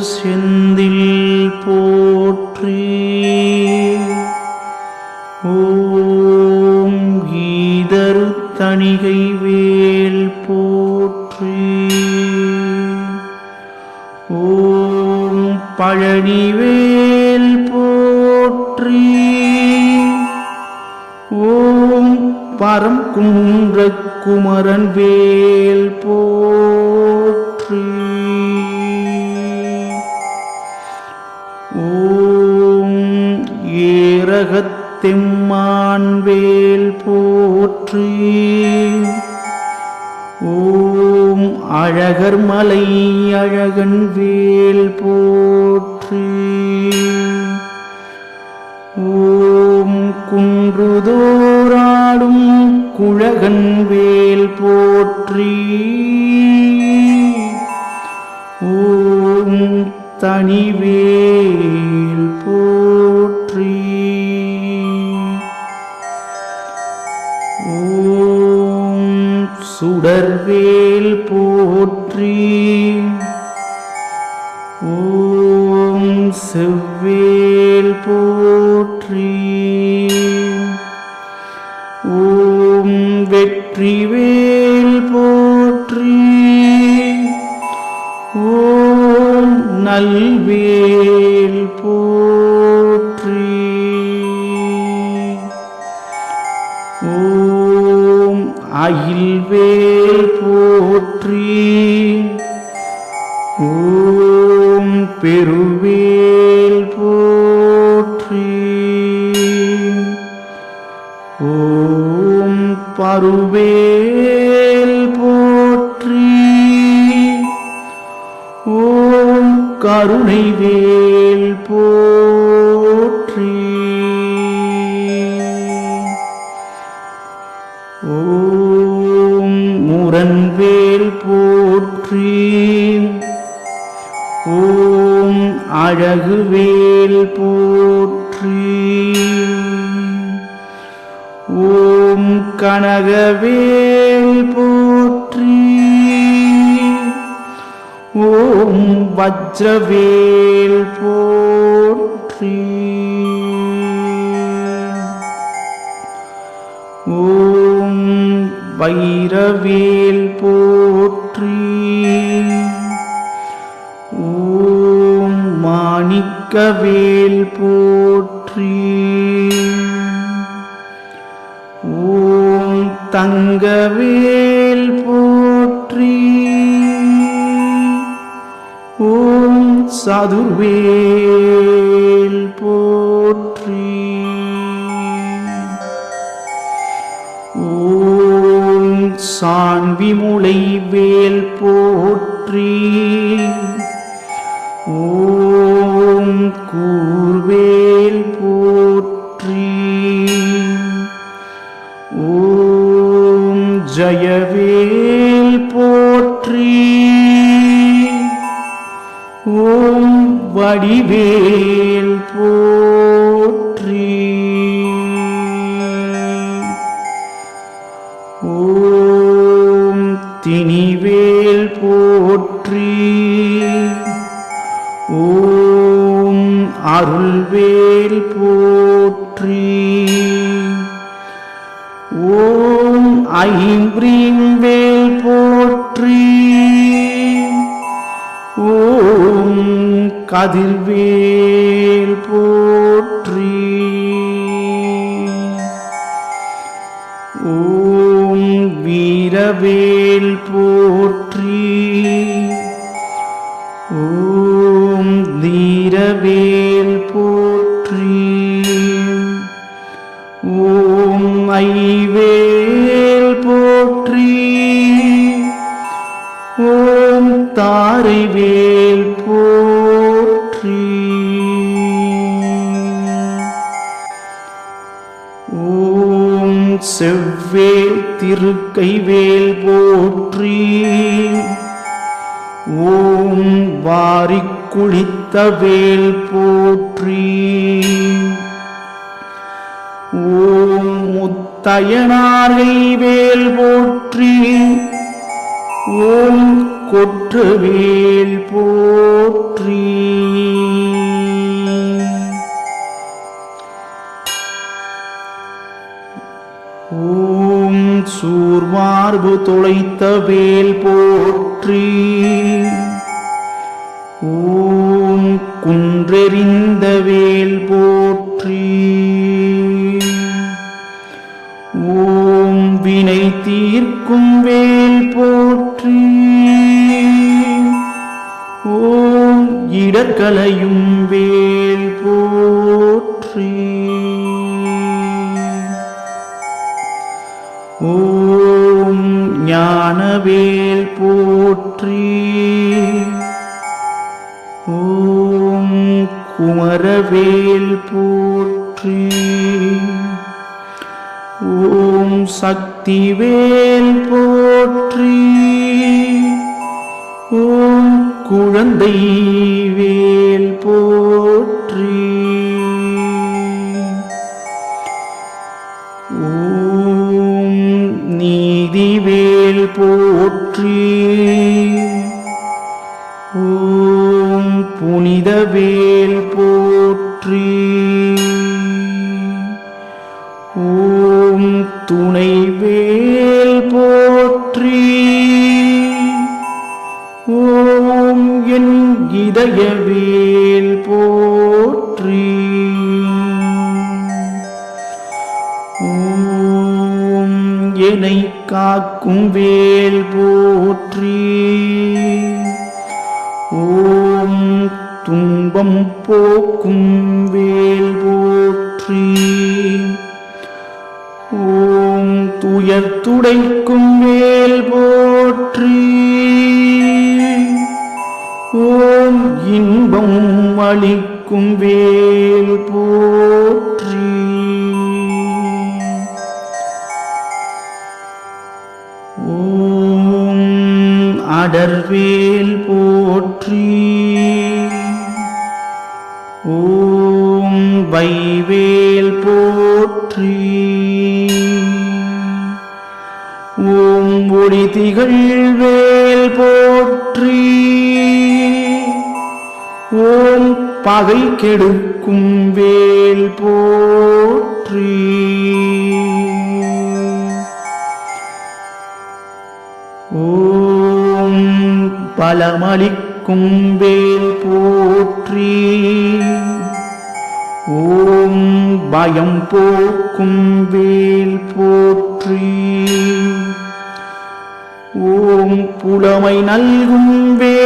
செந்தில் போற்றி. ஓம் கீதரு தணிகை வேல் போற்றி. ஓம் பழனிவேல் போற்றி. ஓம் பரம் குன்ற குமரன் வேல் போற்றி. உலகத்தெம்மான்வேல் போற்றி. ஓம் அழகர் மலை அழகன் வேல் போற்றி. ஓம் குன்றுதோராடும் குழகன் வேல் போற்றி. ஓம் தனிவே செவ்வேல் போற்றி ஓம் வெற்றிவேல் போற்றி ஓம் நல்வேல் போற்றி ஓம் அயில்வேல் போற்றி ஓம் பெருவேல் போற்றி. ஓம் பருவேல் போற்றி. ஓம் கருணைவேல் போற்றி. ஓம் முரண்வேல் போற்றி. ஓ அழகுவேல் போற்றி. ஓம் கனகவேல் போற்றி. ஓம் வஜ்ரவேல் போற்றி. ஓம் வைரவேல் போற்றி. மாணிக்கவேல் போற்றி. ஓம் தங்கவேல் போற்றி. ஓம் சதுர்வேல் போற்றி. ஓம் சான்விமுலை வேல் போற்றி. வடிவேல் போ கதிர்வேல் போற்றி. ஓம் வீரவேல் போற்றி. ஓம் தீரவேல் போற்றி. ஓம் ஐவேல் போற்றி. ஓம் தாரிவேல் செவ்வேல் திருக்கைவேல் போற்றி. ஓம் வாரிக் குளித்த வேல் போற்றி. ஓம் முத்தயனாரை வேல் போற்றி. ஓம் கொற்று வேல் போற்றி. சூர்மார்பு தொலைத்த வேல் போற்றி. ஊம் குன்றெறிந்த வேல் போற்றி. ஓம் வினை தீர்க்கும் வேல் போற்றி. ஓம் இடக்கலையும் குமரவேல் போற்றி. ஓம் சக்திவேல் போற்றி. ஓம் குழந்தை வேல் போற்றி. ஓம் நீதிவேல் போற்றி. உதயவேல் போற்றி. ஓம் என்னை காக்கும் வேல் போற்றி. ஓம் துன்பம் போக்கும் வேல் போற்றி. ஓம் துயர் துடைக்கும் வேல் போற்றி. இன்பம் அளிக்கும் வேல் போற்றி. ஓம் அடர்வேல் போற்றி. ஓம் வைவேல் போற்றி. ஓம் ஒளி திகழ் பகை கெடுக்கும் வேல் போற்றி. ஓம் பலமளிக்கும் வேல் போற்றி. ஓம் பயம் போக்கும் வேல் போற்றி. ஓம் புலமை நல்கும் வேல்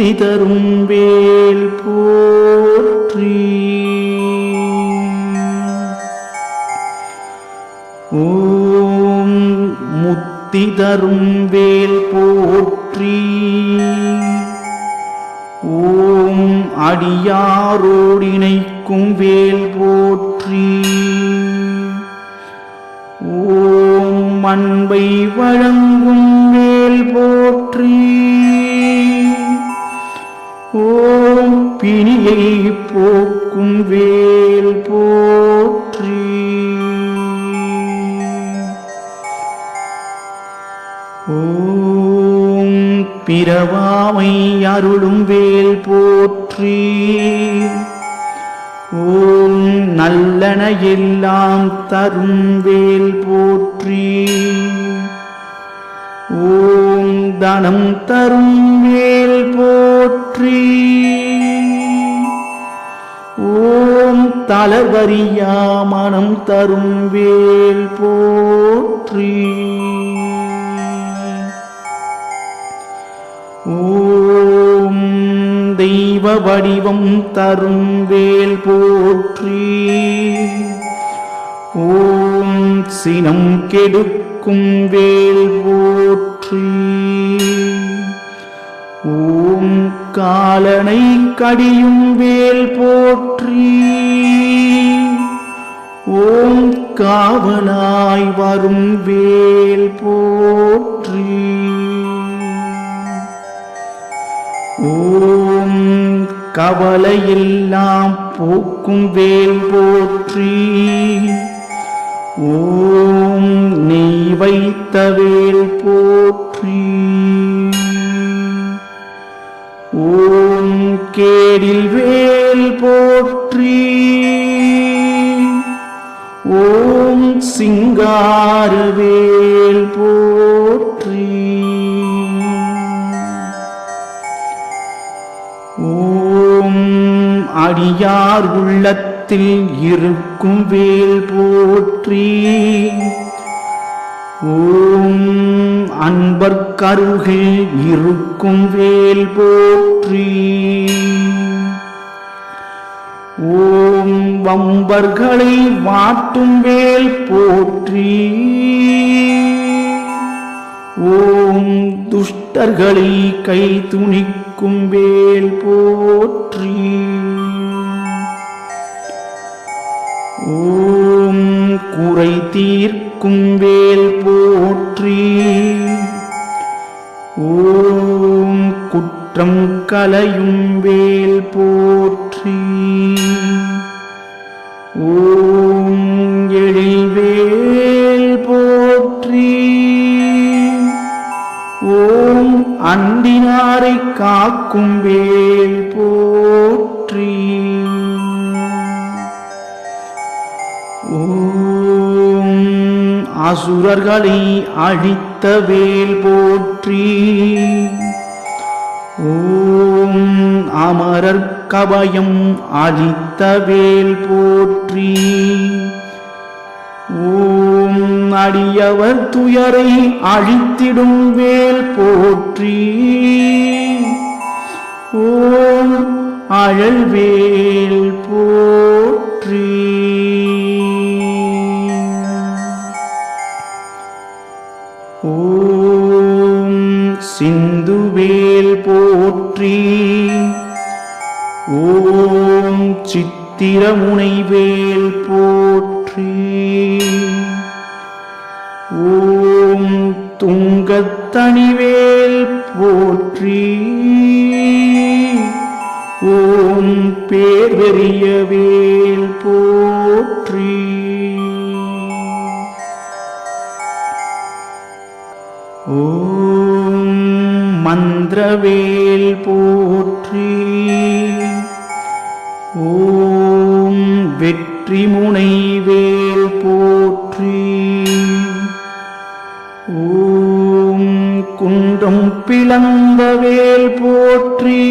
முக்தி தரும் வேல் போற்றி. ஓம் முக்தி தரும் வேல் போற்றி. ஓம் அடியாரோடிணைக்கும் வேல் போற்றி. ஓம் அன்பை வழங்கும் வேல் போற்றி. பிறவாமை அருளும் வேல் போற்றி. ஓம் நல்லன எல்லாம் தரும் வேல் போற்றி. ஓம் தனம் தரும் வேல் போற்றி. ஓம் தளவரியா மனம் தரும் வேல் போற்றி. ஓம் தெய்வ வடிவம் தரும் வேல் போற்றி. ஓம் சினம் கெடுக்கும் வேல் போற்றி. ஓம் காலனை கடியும் வேல் போற்றி. ஓம் காவலாய் வரும் வேல் போற்றி. கவலையெல்லாம் போக்கும் வேல் போற்றி. ஓம் நீ வைத்த வேல் போற்றி. ஓம் கேடில் வேல் போற்றி. ஓம் சிங்கார வேல் அடியார் உள்ளத்தில் இருக்கும் வேல் போற்றி? ஓம் அன்பர் கருகில் இருக்கும் வேல் போற்றி. ஓம் வம்பர்களை வாட்டும் வேல் போற்றி. ஓம் துஷ்டர்களை கை துணிக்கும் வேல் போற்றி. ஓம் குறை தீர்க்கும் வேல் போற்றி. ஓம் குற்றம் கலையும் வேல் போற்றி. ஓம் எழில்வேல் போற்றி. ஓம் அண்டினாரை காக்கும் வேல் அசுரர்களை அழித்த வேல் போற்றி. ஓம் அமரர் கவயம் அழித்த வேல் போற்றி. ஓம் அடியவர் துயரை அழித்திடும் வேல் போற்றி. ஓம் அழல் வேல் போற்றி. ஓம் சிந்துவேல் போற்றி. ஓம் சித்திரமுனைவேல் போற்றி. ஓம் துங்கத்தணிவேல் போற்றி. ஓம் பேர்வெறிய ஓம் மந்திரவேல் போற்றி. ஓம் வெற்றி முனைவேல் போற்றி. ஓம் குன்றம் பிளந்த வேல் போற்றி.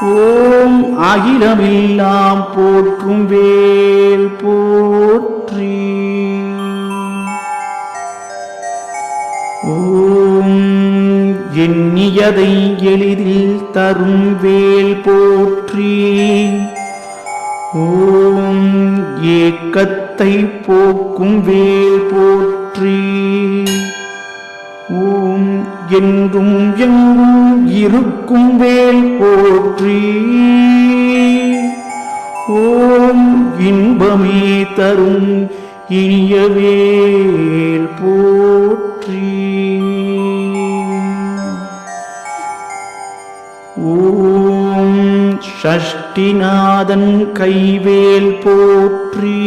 ஓம் அகிலமெல்லாம் போற்றும் வேல் போற்றி. எண்ணியதை எளிதில் தரும் வேல் போற்றி? ஓம் ஏக்கத்தை போக்கும் வேல் போற்றி. ஓம் என்றும் எங்கும் இருக்கும் வேல் போற்றி. ஓம் இன்பமே தரும் இனிய வேல் போற்றி. ஷஷ்டிநாதன் கைவேல் போற்றி.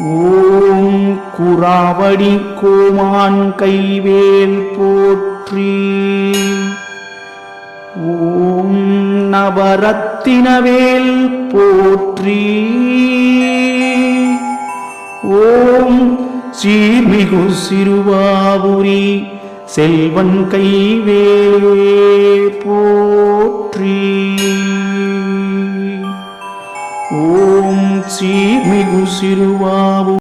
ஓம் குறாவடி கோமான் கைவேல் போற்றி. ஓம் நவரத்தினவேல் போற்றி. ஓம் சீர்மிகு சிறுவாபுரி செல்வன் கைவேலே போற்றி ஓம் சீர்மிகு சிறுவாபு